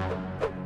Thank you.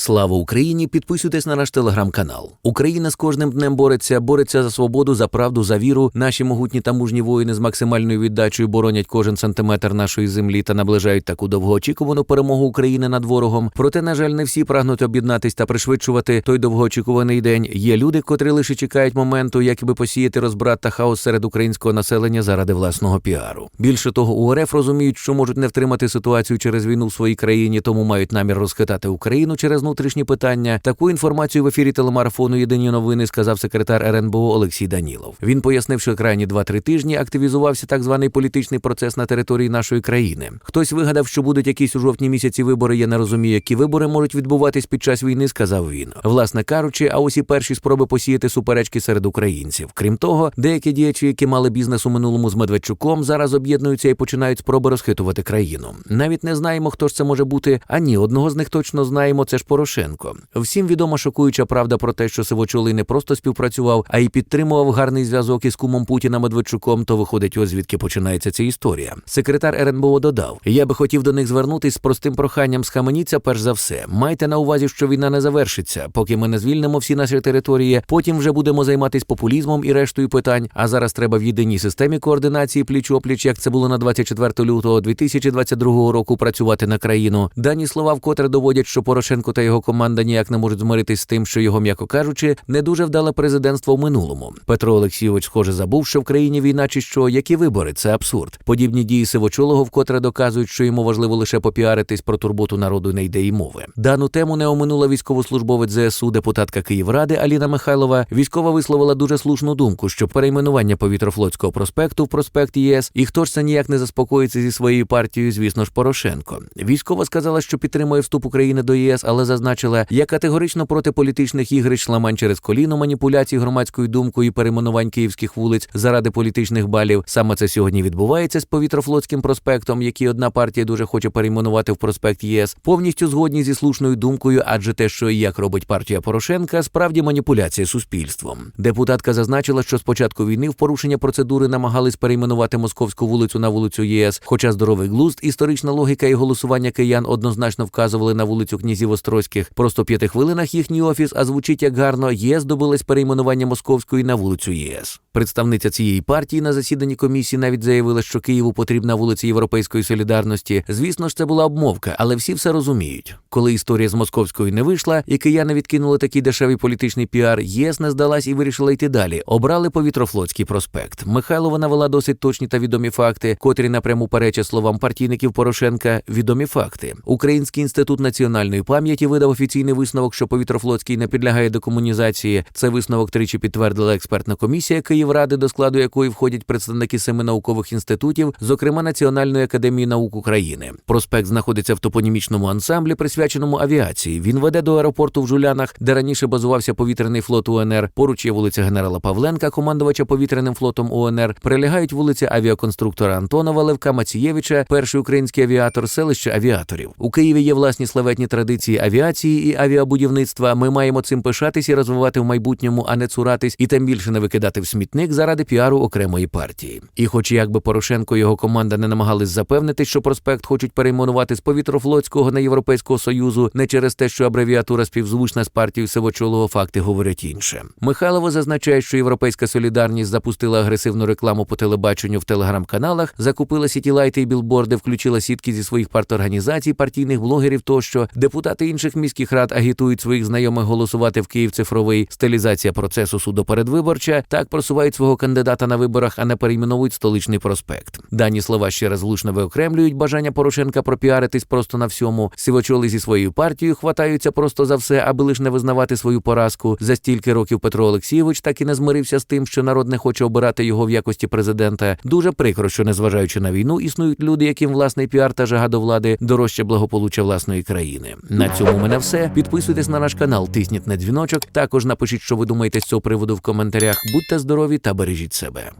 Слава Україні! Підписуйтесь на наш телеграм-канал. Україна з кожним днем бореться, бореться за свободу, за правду, за віру. Наші могутні та мужні воїни з максимальною віддачею боронять кожен сантиметр нашої землі та наближають таку довгоочікувану перемогу України над ворогом. Проте, на жаль, не всі прагнуть об'єднатись та пришвидшувати той довгоочікуваний день. Є люди, котрі лише чекають моменту, як би посіяти розбрат та хаос серед українського населення заради власного піару. Більше того, у РФ розуміють, що можуть не втримати ситуацію через війну в своїй країні, тому мають намір розхитати Україну через внутрішні питання. Таку інформацію в ефірі телемарафону Єдині новини сказав секретар РНБО Олексій Данілов. Він пояснив, що крайні 2-3 тижні активізувався так званий політичний процес на території нашої країни. Хтось вигадав, що будуть якісь у жовтні місяці вибори. Я не розумію, які вибори можуть відбуватись під час війни, сказав він. Власне кажучи, а ось і перші спроби посіяти суперечки серед українців. Крім того, деякі діячі, які мали бізнес у минулому з Медведчуком, зараз об'єднуються і починають спроби розхитувати країну. Навіть не знаємо, хто ж це може бути. А ні, одного з них точно знаємо. Це ж Порошенко. Всім відома шокуюча правда про те, що Сивочолий не просто співпрацював, а й підтримував гарний зв'язок із кумом Путіна Медведчуком. То виходить, ось звідки починається ця історія. Секретар РНБО додав: Я би хотів до них звернутись з простим проханням схаменіться перш за все. Майте на увазі, що війна не завершиться, поки ми не звільнимо всі наші території. Потім вже будемо займатися популізмом і рештою питань. А зараз треба в єдиній системі координації пліч опліч, як це було на 24 лютого 2022 року. Працювати на країну. Дані слова вкотре доводять, що Порошенко та його команда ніяк не можуть змиритись з тим, що його, м'яко кажучи, не дуже вдале президентство в минулому. Петро Олексійович, схоже, забув, що в країні війна чи що, які вибори, це абсурд. Подібні дії Сивочолого вкотре доказують, що йому важливо лише попіаритись про турботу народу не йде й мови. Дану тему не оминула військовослужбовець ЗСУ, депутатка Київради Аліна Михайлова. Військова висловила дуже слушну думку, що перейменування повітрофлотського проспекту в проспект ЄС, і хто ж це ніяк не заспокоїться зі своєю партією, звісно ж, Порошенко. Військова сказала, що підтримує вступ України до ЄС, але зазначила, я категорично проти політичних ігрищ, ламань через коліно, маніпуляцій громадською думкою і перейменувань київських вулиць заради політичних балів. Саме це сьогодні відбувається з повітрофлотським проспектом, який одна партія дуже хоче перейменувати в проспект ЄС. Повністю згодні зі слушною думкою, адже те, що і як робить партія Порошенка, справді маніпуляція суспільством. Депутатка зазначила, що з початку війни в порушення процедури намагались перейменувати московську вулицю на вулицю ЄС. Хоча здоровий глузд, історична логіка і голосування киян однозначно вказували на вулицю князів Острозьких. Просто в п'яти хвилинах їхній офіс, а звучить як гарно, ЄС добилась перейменування московської на вулицю ЄС. Представниця цієї партії на засіданні комісії навіть заявила, що Києву потрібна вулиця Європейської солідарності. Звісно ж, це була обмовка, але всі все розуміють. Коли історія з московською не вийшла, і кияни відкинули такий дешевий політичний піар, ЄС не здалась і вирішила йти далі. Обрали повітрофлотський проспект. Михайлова навела досить точні та відомі факти, котрі напряму перечать словам партійників Порошенка. Відомі факти. Український інститут національної пам'яті видав офіційний висновок, що повітрофлотський не підлягає декомунізації. Це висновок тричі підтвердила експертна комісія Київради, до складу якої входять представники семи наукових інститутів, зокрема Національної академії наук України. Проспект знаходиться в топонімічному ансамблі, присвяченому авіації. Він веде до аеропорту в Жулянах, де раніше базувався повітряний флот УНР. Поруч є вулиця генерала Павленка, командувача повітряним флотом УНР. Прилягають вулиці авіаконструктора Антонова, Левка Мацієвича, перший український авіатор, селище авіаторів. У Києві є власні славетні традиції авіації і авіабудівництва. Ми маємо цим пишатись і розвивати в майбутньому, а не цуратись, і тим більше не викидати в смітник заради піару окремої партії. І, хоч як би Порошенко і його команда не намагались запевнити, що проспект хочуть перейменувати з повітрофлотського на Європейського союзу, не через те, що абревіатура співзвучна з партією Сивочолого, факти говорять інше. Михайлова зазначає, що Європейська солідарність запустила агресивну рекламу по телебаченню в телеграм-каналах, закупила сітілайти і білборди, включила сітки зі своїх парторганізацій, партійних блогерів тощо. Депутати інших міських рад агітують своїх знайомих голосувати в Київ цифровий стилізація процесу судопередвиборча. Так просувають свого кандидата на виборах, а не перейменовують столичний проспект. Дані слова ще раз влучно виокремлюють бажання Порошенка пропіаритись просто на всьому. Сивочоли зі своєю партією хватаються просто за все, аби лиш не визнавати свою поразку. За стільки років Петро Олексійович так і не змирився з тим, що народ не хоче обирати його в якості президента. Дуже прикро, що незважаючи на війну, існують люди, яким власний піар та жага до влади дорожче благополуччя власної країни. На цьому мене все. Підписуйтесь на наш канал, тисніть на дзвіночок. Також напишіть, що ви думаєте з цього приводу в коментарях. Будьте здорові та бережіть себе.